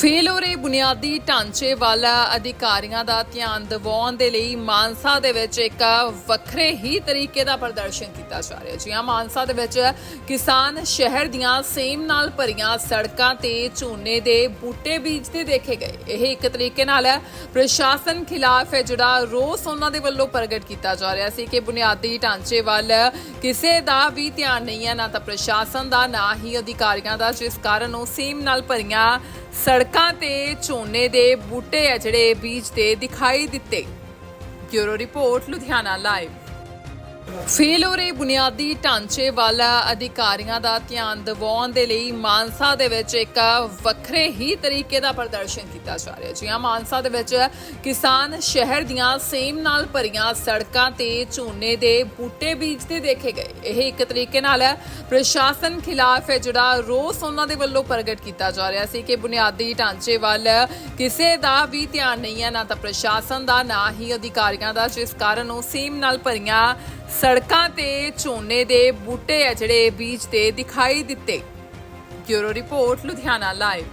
Fail ਹੋ ਰਹੇ ਬੁਨਿਆਦੀ ਢਾਂਚੇ ਵੱਲ ਅਧਿਕਾਰੀਆਂ ਦਾ ਧਿਆਨ ਦਿਵਾਉਣ ਦੇ ਲਈ ਮਾਨਸਾ ਦੇ ਵਿੱਚ ਇੱਕ ਵੱਖਰੇ ਹੀ ਤਰੀਕੇ ਦਾ ਪ੍ਰਦਰਸ਼ਨ ਕੀਤਾ ਜਾ ਰਿਹਾ ਜੀ ਹਾਂ, ਮਾਨਸਾ ਦੇ ਵਿੱਚ ਕਿਸਾਨ ਸ਼ਹਿਰ ਦੀਆਂ ਸੇਮ ਨਾਲ ਭਰੀਆਂ ਸੜਕਾਂ ਤੇ ਝੋਨੇ ਦੇ ਬੂਟੇ ਬੀਜਦੇ ਦੇਖੇ ਗਏ। ਇਹ ਇੱਕ ਤਰੀਕੇ ਨਾਲ ਪ੍ਰਸ਼ਾਸਨ ਖਿਲਾਫ ਹੈ, ਜਿਹੜਾ ਰੋਸ ਉਹਨਾਂ ਦੇ ਵੱਲੋਂ ਪ੍ਰਗਟ ਕੀਤਾ ਜਾ ਰਿਹਾ ਸੀ ਕਿ ਬੁਨਿਆਦੀ ਢਾਂਚੇ ਵੱਲ ਕਿਸੇ ਦਾ ਵੀ ਧਿਆਨ ਨਹੀਂ ਹੈ, ਨਾ ਤਾਂ ਪ੍ਰਸ਼ਾਸਨ ਦਾ, ਨਾ ਹੀ ਅਧਿਕਾਰੀਆਂ ਦਾ, ਜਿਸ ਕਾਰਨ ਉਹ ਸੇਮ ਨਾਲ ਭਰੀਆਂ ਸੜਕਾਂ ਤੇ ਝੋਨੇ ਦੇ ਬੂਟੇ ਆ ਜਿਹੜੇ ਬੀਜਦੇ ਦਿਖਾਈ ਦਿੱਤੇ। Bureau report Ludhiana live. Fail ਹੋ ਰਹੇ ਬੁਨਿਆਦੀ ਢਾਂਚੇ ਵੱਲ ਅਧਿਕਾਰੀਆਂ ਦਾ ਧਿਆਨ ਦਿਵਾਉਣ ਦੇ ਲਈ ਮਾਨਸਾ ਦੇ ਵਿੱਚ ਇੱਕ ਵੱਖਰੇ ਹੀ ਤਰੀਕੇ ਦਾ ਪ੍ਰਦਰਸ਼ਨ ਕੀਤਾ ਜਾ ਰਿਹਾ ਜੀ ਹਾਂ, ਮਾਨਸਾ ਦੇ ਵਿੱਚ ਕਿਸਾਨ ਸ਼ਹਿਰ ਦੀਆਂ ਸੇਮ ਨਾਲ ਭਰੀਆਂ ਸੜਕਾਂ ਤੇ ਝੋਨੇ ਦੇ ਬੂਟੇ ਬੀਜਦੇ ਦੇਖੇ ਗਏ। ਇਹ ਇੱਕ ਤਰੀਕੇ ਨਾਲ ਪ੍ਰਸ਼ਾਸਨ ਖਿਲਾਫ ਹੈ, ਜਿਹੜਾ ਰੋਸ ਉਹਨਾਂ ਦੇ ਵੱਲੋਂ ਪ੍ਰਗਟ ਕੀਤਾ ਜਾ ਰਿਹਾ ਸੀ ਕਿ ਬੁਨਿਆਦੀ ਢਾਂਚੇ ਵੱਲ ਕਿਸੇ ਦਾ ਵੀ ਧਿਆਨ ਨਹੀਂ ਹੈ, ਨਾ ਤਾਂ ਪ੍ਰਸ਼ਾਸਨ ਦਾ, ਨਾ ਹੀ ਅਧਿਕਾਰੀਆਂ ਦਾ, ਜਿਸ ਕਾਰਨ ਉਹ ਸੇਮ ਨਾਲ ਭਰੀਆਂ ਸੜਕਾਂ ਤੇ ਝੋਨੇ ਦੇ ਬੂਟੇ ਆ ਜਿਹੜੇ ਬੀਜ ਤੇ ਦਿਖਾਈ ਦਿੱਤੇ। Bureau report, Ludhiana live.